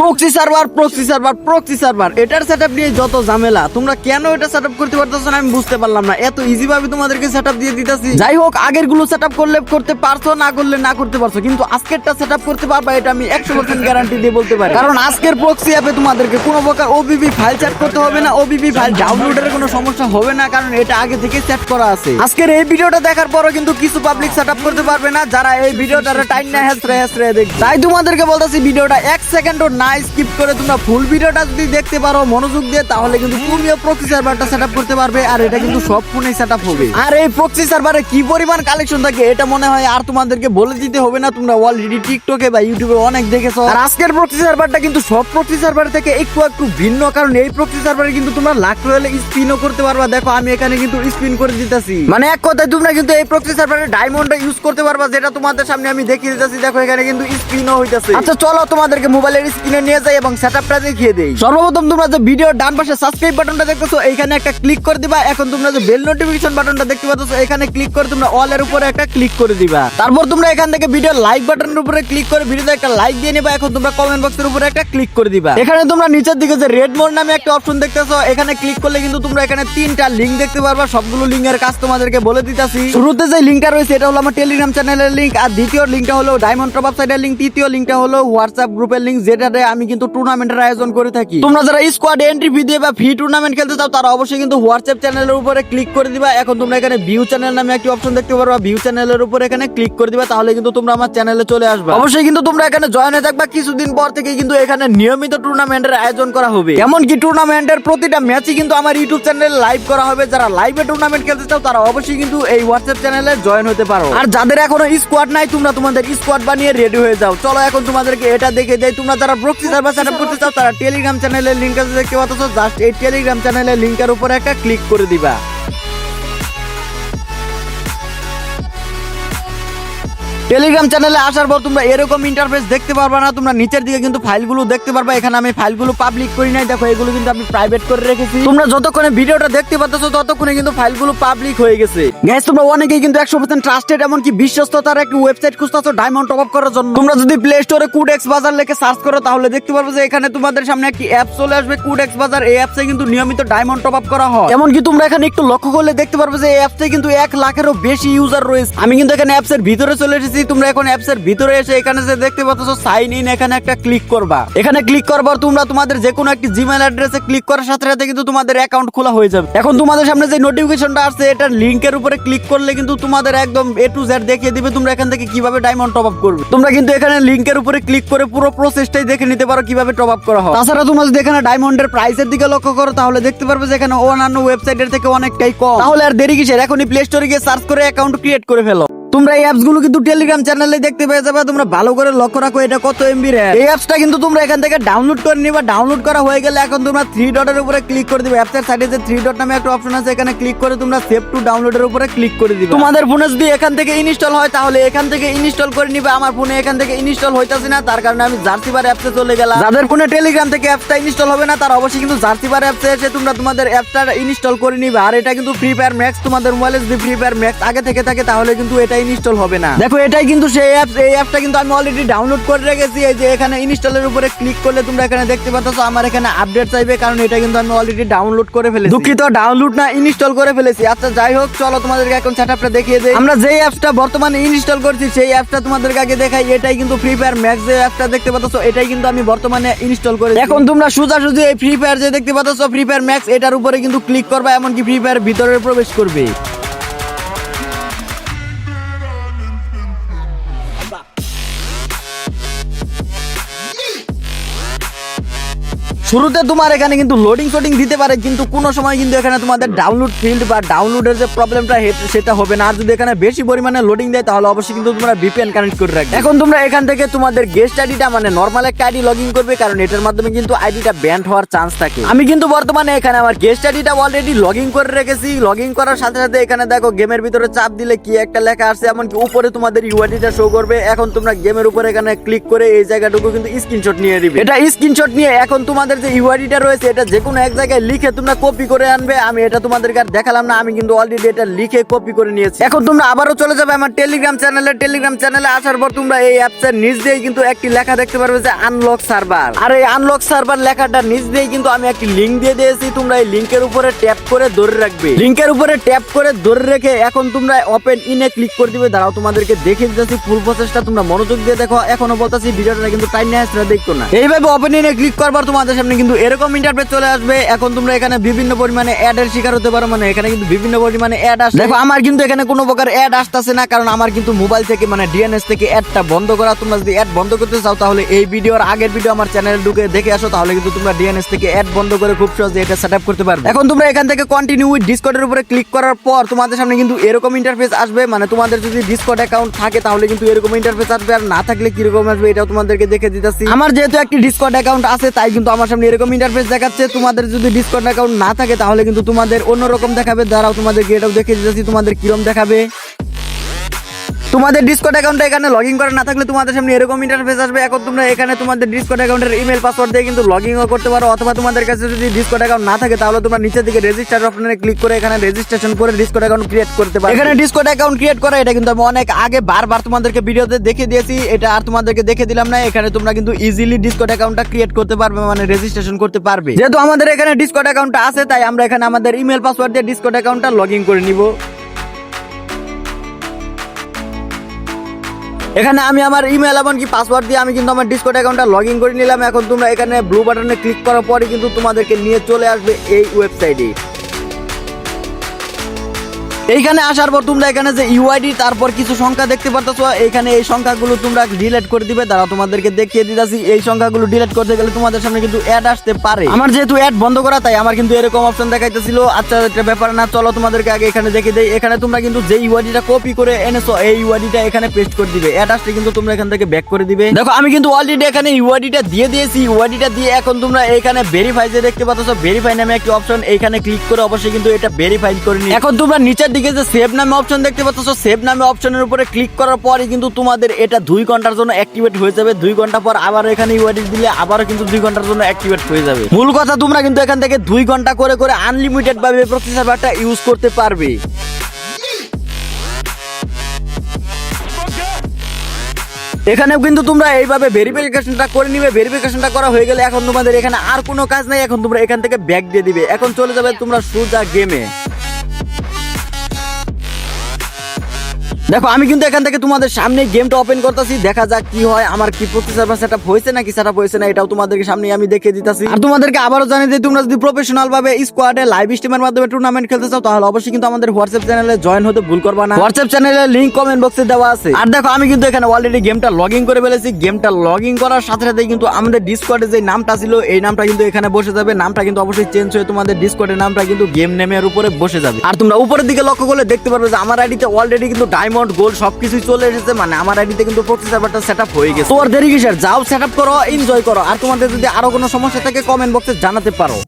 Proxy server proxy server proxy server এটার setup নিয়ে যত ঝামেলা, তোমরা কেন এটা সেটআপ করতে পারতেছো না আমি বুঝতে পারলাম না। এত ইজি ভাবে তোমাদেরকে সেটআপ দিয়ে দিতেছি। যাই হোক আগেরগুলো সেটআপ করলে করতে পারছ, না করলে না করতে পারছ। কিন্তু আজকেরটা সেটআপ করতে পারবা, এটা আমি একশো পার্সেন্ট গ্যারান্টি দিয়ে বলতে পারি। কারণ আজকের প্রক্সি অ্যাপে তোমাদেরকে প্রকার ওবিবি ফাইল চ্যাট করতে হবে না। ওবিবি ফাইল ডাউনলোডের কোনো সমস্যা হবে না, কারণ এটা আগে থেকে সেট করা আছে। আজকের এই ভিডিওটা দেখার পরও কিন্তু কিছু পাবলিক সেটআপ করতে পারবে না, যারা এই ভিডিওটা টাইম না হেসরে হেসরে দেখবে। তাই তোমাদেরকে বলতেছি, ভিডিওটা এক সেকেন্ডও না স্কিপ করে তোমরা ফুল ভিডিওটা যদি দেখতে পারো, মনোযোগ দিয়ে, তাহলে কিন্তু তুমিও প্রক্সি সার্ভারটা সেটআপ করতে পারবে আর এটা কিন্তু সব সেটআপ হবে। আর এই প্রক্সি সার্ভারে কি পরিমাণ কালেকশন থাকে, এটা মনে হয় আর তোমাদেরকে বলে দিতে হবে না, তোমরা অলরেডি টিকটকে বা ইউটিউবে অনেক দেখেছ। আর আজকের প্রক্সি সার্ভারটা কিন্তু সব প্রক্সি সার্ভার থেকে একটু একটু ভিন্ন, কারণ এই প্রক্সি সার্ভারে কিন্তু তোমরা লাখ রয়েলে স্পিনও করতে পারবা। দেখো, আমি এখানে কিন্তু স্পিন করে দিতেছি। মানে এক কথায় তোমরা কিন্তু এই প্রক্সি সার্ভারে ইউজ করতে পারবা, যেটা তোমাদের সামনে আমি দেখিয়ে দিতেছি। দেখো, এখানে কিন্তু স্পিনও হইতাছে। আচ্ছা চলো তোমাদেরকে মোবাইলের স্ক্রিনে নিয়ে যাই এবং সেটআপটা দেখিয়ে দেই। সর্বপ্রথম তোমরা যে ভিডিও ডান পাশে সাবস্ক্রাইব বাটনটা দেখতেছো একটা ক্লিক করে দিবা। এখন তোমরা যে বেল নোটিফিকেশন বাটনটা দেখতে পাচ্ছ, এখানে ক্লিক করে তোমরা অল এর উপরে একটা ক্লিক করে দিবা। তারপর তোমরা এখান থেকে ভিডিও লাইক বাটনের উপরে ক্লিক করে ভিডিওতে একটা লাইক দিয়ে নিবা। এখন তোমরা কমেন্ট বক্সের উপরে একটা ক্লিক করে দিবা। এখানে তোমরা নিচের দিকে যে রেড মোড নামে একটা অপশন দেখতেছো, এখানে ক্লিক করলে কিন্তু তোমরা এখানে তিনটা লিংক দেখতে পারবা। সবগুলো লিংকের কাজ তোমাদেরকে বলে দিতাছি। শুরুতে যে লিংকটা রয়েছে, এটা হলো আমার টেলিগ্রাম চ্যানেলের লিংক আর দ্বিতীয় লিংকটা হলো ডায়মন্ড সাইডের লিংক তৃতীয় লিংকটা হলো হোয়াটসঅ্যাপ গ্রুপের লিংক যেটাতে আমি কিন্তু টুর্নামেন্টের আয়োজন করে থাকি। তোমরা যারা স্কোয়াড এন্ট্রি ফি দিয়ে বা ফি টুর্নামেন্ট খেলতে চাও, তারা অবশ্যই কিন্তু হোয়াটসঅ্যাপ চ্যানেলের উপরে ক্লিক করে দিবা। এখন তোমরা এখানে ভিউ চ্যানেল নামে একটি অপশন দেখতে পারবা। ভিউ চ্যানেলের উপরে এখানে ক্লিক করে দিবা, তাহলে কিন্তু তোমরা আমার চ্যানেলে চলে আসবে। অবশ্যই কিন্তু তোমরা এখানে জয়েন হয়ে থাকবা। কিছুদিন পর থেকে কিন্তু এখানে নিয়মিত টুর্নামেন্টের আয়োজন করা হবে। এমনকি টুর্নামেন্টের প্রতিটা ম্যাচই কিন্তু আমার ইউটিউব চ্যানেলে লাইভ করা হবে। যারা লাইভে টুর্নামেন্ট খেলতে চাও, তারা অবশ্যই কিন্তু এই হোয়াটসঅ্যাপ চ্যানেলে জয়েন হতে পারো। আর যাদের এখনও স্কোয়াড নাই, তোমরা তোমাদের স্কোয়াড বানিয়ে রেডি হয়ে যাও। চলো এখন তোমাদেরকে এটা দেখে দেয় তোমরা যারা প্রক্সি সার্ভার সেটআপ করতে চাও, তারা টেলিগ্রাম চ্যানেলের লিংক আছে দেখতে পাচ্ছ জাস্ট এই টেলিগ্রাম চ্যানেলের লিংকের উপরে একটা ক্লিক করে দিবা। টেলিগ্রাম চ্যানেলে আসার পর তোমরা এরকম ইন্টারফেস দেখতে পারবা না, তোমরা নিচের দিকে কিন্তু ফাইলগুলো দেখতে পারবা, এখানে আমি ফাইলগুলো পাবলিক করি নাই, দেখো এগুলো কিন্তু আমি প্রাইভেট করে রেখেছি। তোমরা যতক্ষণে ভিডিওটা দেখতে পাচ্ছ ততক্ষণে কিন্তু ফাইলগুলো পাবলিক হয়ে গেছে। গ্যাস তোমরা অনেকেই কিন্তু একশো পার্সেন্ট ট্রাস্টেড এমনকি বিশ্বস্ততার একটি ওয়েবসাইট খুঁজতেছো ডায়মন্ড টপ আপ করার জন্য। তোমরা যদি প্লে স্টোরে কুড এক্স বাজার লেখে সার্চ করো, তাহলে দেখতে পারবে যে এখানে তোমাদের সামনে একটি অ্যাপ চলে আসবে। কুড এক্স বাজার এই অ্যাপসে কিন্তু নিয়মিত ডায়মন্ড টপ আপ করা হয়। এমনকি তোমরা এখানে একটু লক্ষ্য করলে দেখতে পারবে যে এই অ্যাপসে কিন্তু এক লাখেরও বেশি ইউজার রয়েছে। আমি কিন্তু এখানে অ্যাপসের ভিতরে চলে এসেছি। তোমরা এখন অ্যাপসের ভিতরে এসে এখানে যে দেখতে পাচ্ছ সাইন ইন এখানে একটা ক্লিক করবা। এখানে ক্লিক করবার তোমরা তোমাদের যে কোনো একটি জিমেল অ্যাড্রেসে ক্লিক করার সাথে সাথে কিন্তু তোমাদের অ্যাকাউন্ট খোলা হয়ে যাবে। এখন তোমাদের সামনে যে নোটিফিকেশনটা আসছে, এটার লিংকের উপরে ক্লিক করলে কিন্তু তোমাদের একদম এ টু জেড দেখিয়ে দিবে তোমরা এখান থেকে কীভাবে ডায়মন্ড টপ আপ করবে। তোমরা কিন্তু এখানে লিংকের উপরে ক্লিক করে পুরো প্রসেসটাই দেখে নিতে পারো কীভাবে টপ আপ করা হয়। তাছাড়া তোমরা যদি এখানে ডায়মন্ডের প্রাইসের দিকে লক্ষ্য করো, তাহলে দেখতে পারবে যে এখানে অন্যান্য ওয়েবসাইটের থেকে অনেকটাই কম। তাহলে আর দেরি কিসের? এখনই প্লে স্টোরে গিয়ে সার্চ করে অ্যাকাউন্ট ক্রিয়েট করে ফেলো। তোমরা এই অ্যাপসগুলো কিন্তু টেলিগ্রাম চ্যানেলে দেখতে পেয়ে যাবে। তোমরা ভালো করে লক্ষ্য রাখো এটা কত এমবি র্যাম এই অ্যাপসটা কিন্তু তোমরা এখান থেকে ডাউনলোড করে নিবা। ডাউনলোড করা হয়ে গেলে এখন তোমরা থ্রি ডটের উপরে ক্লিক করে দিবে। অ্যাপসের সাইডে যে থ্রি ডট নামে একটা অপশন আছে, এখানে ক্লিক করে তোমরা সেভ টু ডাউনলোডের উপরে ক্লিক করে দিবে। তোমাদের ফোনে যদি এখান থেকে ইনস্টল হয়, তাহলে এখান থেকে ইনস্টল করে নিবে। আমার ফোনে এখান থেকে ইনস্টল হইতাছে না, তার কারণে আমি জার্সিবার অ্যাপসে চলে গেলাম। যাদের ফোনে টেলিগ্রাম থেকে অ্যাপসটা ইনস্টল হবে না, তারা অবশ্যই কিন্তু জার্সিবার অ্যাপসে এসে তোমরা তোমাদের অ্যাপটা ইনস্টল করে নিবে। আর এটা কিন্তু ফ্রি ফায়ার ম্যাক্স তোমাদের মোবাইলে যদি ফ্রি ফায়ার ম্যাক্স আগে থেকে থাকে, তাহলে কিন্তু এটা ইনস্টল হবে না। দেখো এটাই কিন্তু সেই অ্যাপস এই অ্যাপটা কিন্তু আমি অলরেডি ডাউনলোড করে রেখেছি। এই যে এখানে ইনস্টলের উপরে ক্লিক করলে তোমরা এখানে দেখতে পাচ্ছ আমার এখানে আপডেট চাইবে কারণ এটা কিন্তু আমি অলরেডি ডাউনলোড করে ফেলেছি। দুঃখিত ডাউনলোড না ইনস্টল করে ফেলেছি। আচ্ছা যাই হোক চলো তোমাদেরকে এখন সেটআপটা দেখিয়ে দেই। আমরা যেই অ্যাপসটা বর্তমানে ইনস্টল করছি সেই অ্যাপসটা তোমাদেরকে আগে দেখাই। এটাই কিন্তু ফ্রি ফায়ার ম্যাক্স যে অ্যাপটা দেখতে পাচ্ছ এটাই কিন্তু আমি বর্তমানে ইনস্টল করে এখন তোমরা সোজাসুজি এই ফ্রি ফায়ার যে দেখতে পাচ্ছ ফ্রি ফায়ার ম্যাক্স এটার উপরে কিন্তু ক্লিক করবা এমনকি ফ্রি ফায়ার ভিতরে প্রবেশ করবে। শুরুতে তোমার এখানে কিন্তু লোডিং শোডিং দিতে পারে, কিন্তু কোনো সময় কিন্তু এখানে তোমাদের ডাউনলোড ফিল্ড বা ডাউনলোডের যে প্রবলেমটা সেটা হবে না। আর যদি এখানে বেশি পরিমাণে লোডিং দেয়, তাহলে অবশ্যই কিন্তু তোমরা ভিপিএন কানেক্ট করে রাখবে। এখন তোমরা এখান থেকে তোমাদের গেস্ট আইডিটা মানে নর্মাল একটা আইডি লগ ইন করবে, কারণ এটার মাধ্যমে কিন্তু আইডিটা ব্যান্ড হওয়ার চান্স থাকে। আমি কিন্তু বর্তমানে এখানে আমার গেস্ট আইডিটা অলরেডি লগ করে রেখেছি। লগ ইন করার সাথে সাথে এখানে দেখো গেমের ভিতরে চাপ দিলে কি একটা লেখা আসছে, এমনকি উপরে তোমাদের ইউআইডিটা শো করবে। এখন তোমরা গেমের উপরে এখানে ক্লিক করে এই জায়গাটুকু কিন্তু স্ক্রিনশট নিয়ে দিবে এটা স্ক্রিনশট নিয়ে এখন তোমাদের যে ইউআইডিটা রয়েছে, এটা যে কোনো এক জায়গায় লিখে তোমরা কপি করে আনবে। আমি এটা তোমাদেরকে আর দেখালাম না, আমি কিন্তু অলরেডি এটা লিখে কপি করে নিয়েছি। এখন তোমরা আবারও চলে যাবে আমার টেলিগ্রাম চ্যানেলে টেলিগ্রাম চ্যানেলে আসার পর তোমরা এই অ্যাপসের নিচ দিয়ে কিন্তু একটি লেখা দেখতে পারবে যে আনলক সার্ভার আর এই আনলক সার্ভার লেখাটা নিচ দিয়ে কিন্তু আমি একটি লিংক দিয়ে দিয়েছি। তোমরা এই লিংকের উপরে ট্যাপ করে ধরে রাখবে। লিংকের উপরে ট্যাপ করে ধরে রেখে এখন তোমরা ওপেন ইনে ক্লিক করে দিবে। দাঁড়াও, তোমাদেরকে দেখে দিতেছি ফুল প্রসেসটা তোমরা মনোযোগ দিয়ে দেখো। এখনও বলতেছি, ভিডিওটা কিন্তু টাইম নিয়ে দেখতো না। এইভাবে ওপেন ইনে ক্লিক করবার তোমাদের সামনে কিন্তু এরকম ইন্টারফেস চলে আসবে। এখন তোমরা এখানে বিভিন্ন পরিমাণে অ্যাড এর শিকার হতে পারো মানে এখানে কিন্তু বিভিন্ন পরিমাণে অ্যাড আসে। দেখো, আমার কিন্তু এখানে কোনো প্রকার অ্যাড আসতেছে না, কারণ আমার কিন্তু মোবাইল থেকে মানে ডিএনএস থেকে অ্যাডটা বন্ধ করা। তোমরা যদি অ্যাড বন্ধ করতে চাও, তাহলে এই ভিডিওর আগের ভিডিও আমার চ্যানেলে ঢুকে দেখে আসো, তাহলে কিন্তু তোমরা ডিএনএস থেকে অ্যাড বন্ধ করে খুব সহজে এটা সেটআপ করতে পারবে। এখন তোমরা এখান থেকে কন্টিনিউ উইথ ডিসকর্ডের উপরে ক্লিক করার পর, তোমাদের সামনে কিন্তু এরকম ইন্টারফেস আসবে মানে তোমাদের যদি ডিসকর্ড অ্যাকাউন্ট থাকে, তাহলে কিন্তু এরকম ইন্টারফেস আসবে। আর না থাকলে কীরকম আসবে, এটাও তোমাদেরকে দেখে দিতেছি। আমার যেহেতু একটি ডিসকর্ড অ্যাকাউন্ট আছে, তাই কিন্তু আমার সামনে এরকম ইন্টারফেস দেখাচ্ছে, তোমাদের যদি ডিসকাউন্ট অ্যাকাউন্ট না থাকে, তাহলে কিন্তু তোমাদের অন্যরকম দেখাবে। দাঁড়াও, তোমাদের এটাও দেখে দিতেছি, তোমাদের কিরম দেখাবে। তোমাদের ডিসকর্ড অ্যাকাউন্টে এখানে লগ ইন করা না থাকলে তোমাদের সামনে এরকম ইন্টারফেস আসবে। এখন তোমরা এখানে তোমাদের ডিসকর্ড অ্যাকাউন্টের ইমেল পাসওয়ার্ড দিয়ে কিন্তু লগ ইনও করতে পারো। অথবা তোমাদের কাছে যদি ডিসকর্ড অ্যাকাউন্ট না থাকে তাহলে তোমরা নিচের দিকে রেজিস্টার অপশনে ক্লিক করে এখানে রেজিস্ট্রেশন করে ডিসকর্ড অ্যাকাউন্ট ক্রিয়েট করতে পারো। এখানে ডিসকর্ড অ্যাকাউন্ট ক্রিয়েট করা এটা কিন্তু আমি অনেক আগে বারবার তোমাদেরকে ভিডিওতে দেখে দিয়েছি। এটা আর তোমাদেরকে দেখে দিলাম না এখানে তোমরা কিন্তু ইজিলি ডিসকর্ড অ্যাকাউন্টটা ক্রিয়েট করতে পারবে মানে রেজিস্ট্রেশন করতে পারবে। যেহেতু আমাদের এখানে ডিসকর্ড অ্যাকাউন্টটা আছে তাই আমরা এখানে আমাদের ইমেল পাসওয়ার্ড দিয়ে ডিসকর্ড অ্যাকাউন্টটা লগ ইন করে নিব। এখানে আমি আমার ইমেল এমনকি পাসওয়ার্ড দিয়ে আমি কিন্তু আমার ডিসকোট অ্যাকাউন্টটা লগ ইন করে নিলাম। এখন তোমরা এখানে ব্লু বাটনে ক্লিক করার পরে কিন্তু তোমাদেরকে নিয়ে চলে আসবে এই ওয়েবসাইটে এইখানে আসার পর তোমরা এখানে যে ইউআইডি তারপর কিছু সংখ্যা দেখতে পারতেছো। এইখানে এই সংখ্যাগুলো তোমরা ডিলিট করে দিবে। তারা তোমাদেরকে দেখিয়ে দিতেছি। এই সংখ্যাগুলো ডিলিট করতে গেলে তোমাদের সামনে কিন্তু অ্যাড আসতে পারে। আমার যেহেতু অ্যাড বন্ধ করা, তাই আমার কিন্তু এরকম অপশন দেখাইতেছিল। আচ্ছা এটা ব্যাপার না, চলো তোমাদেরকে আগে এখানে দেখে দেই। এখানে তোমরা কিন্তু যে ইউআইডিটা কপি করে এনেছো, এই ইউআইডিটা এখানে পেস্ট করে দিবে। অ্যাড আসলে কিন্তু তোমরা এখান থেকে ব্যাক করে দিবে। দেখো, আমি কিন্তু অলরেডি এখানে ইউআইডিটা দিয়ে দিয়েছি। ইউআইডিটা দিয়ে এখন তোমরা এখানে ভেরিফাই যে দেখতে পাচ্ছ ভেরিফাই নামে একটি অপশন এইখানে ক্লিক করে অবশ্যই কিন্তু এটা ভেরিফাই করে নি এখন তোমরা নিচের যে সেভ নামে অপশন দেখতে পাচ্ছ সেভ নামে অপশনের উপরে ক্লিক করার পরে কিন্তু তোমাদের এটা দুই ঘণ্টার জন্য অ্যাক্টিভেট হয়ে যাবে। দুই ঘণ্টা পর আবার এখানে ইউআইডি দিলে আবারও কিন্তু দুই ঘণ্টার জন্য অ্যাক্টিভেট হয়ে যাবে। মূল কথা, তোমরা কিন্তু এখান থেকে দুই ঘণ্টা করে করে আনলিমিটেড ভাবে প্রতি সার্ভারটা ইউজ করতে পারবে। এখানেও কিন্তু তোমরা এইভাবে ভেরিফিকেশনটা করে নিবে। ভেরিফিকেশনটা করা হয়ে গেলে এখন তোমাদের এখানে আর কোনো কাজ নাই। এখন তোমরা এখান থেকে ব্যাক দিয়ে দিবে। এখন চলে যাবে তোমরা সোজা গেমে দেখো, আমি কিন্তু এখান থেকে তোমাদের সামনে গেমটা ওপেন করতেছি, দেখা যাক কি হয়, আমার কি প্রতি সার্ভার সেটআপ হয়েছে নাকি সেটআপ হয়েছে না, এটাও তোমাদেরকে সামনে আমি দেখে দিতেছি। আর তোমাদেরকে আবারও জানিয়ে দিই, তোমরা যদি প্রফেশনাল ভাবে স্কোয়াডে লাইভ স্ট্রিমের মাধ্যমে টুর্নামেন্ট খেলতে চাও, তাহলে অবশ্যই কিন্তু আমাদের হোয়াটসঅ্যাপ চ্যানেলে জয়েন হতে ভুল করবা না। হোয়াটসঅ্যাপ চ্যানেলের লিংক কমেন্ট বক্সে দেওয়া আছে। আর দেখো, আমি কিন্তু এখানে অলরেডি গেমটা লগ ইন করে ফেলেছি। গেমটা লগ ইন করার সাথে সাথে কিন্তু আমাদের ডিসকর্ডে যে নামটা ছিল, এই নামটা কিন্তু এখানে বসে যাবে। নামটা কিন্তু অবশ্যই চেঞ্জ হয়ে তোমাদের ডিসকর্ডের নামটা কিন্তু গেম নেমের উপরে বসে যাবে। আর তোমরা উপরের দিকে লক্ষ্য করলে দেখতে পারবে যে আমার আইডিতে অলরেডি কিন্তু ডায়মন্ড গোল্ড সবকিছুই চলে এসেছে। মানে আমার আইডিতে কিন্তু প্রতি সার্ভারটা সেট আপ হয়ে গেছে। তোমার দেরি কিসের? যাও সেট আপ করো এনজয় করো। আর তোমাদের যদি আরও কোনো সমস্যা থাকে কমেন্ট বক্সে জানাতে পারো।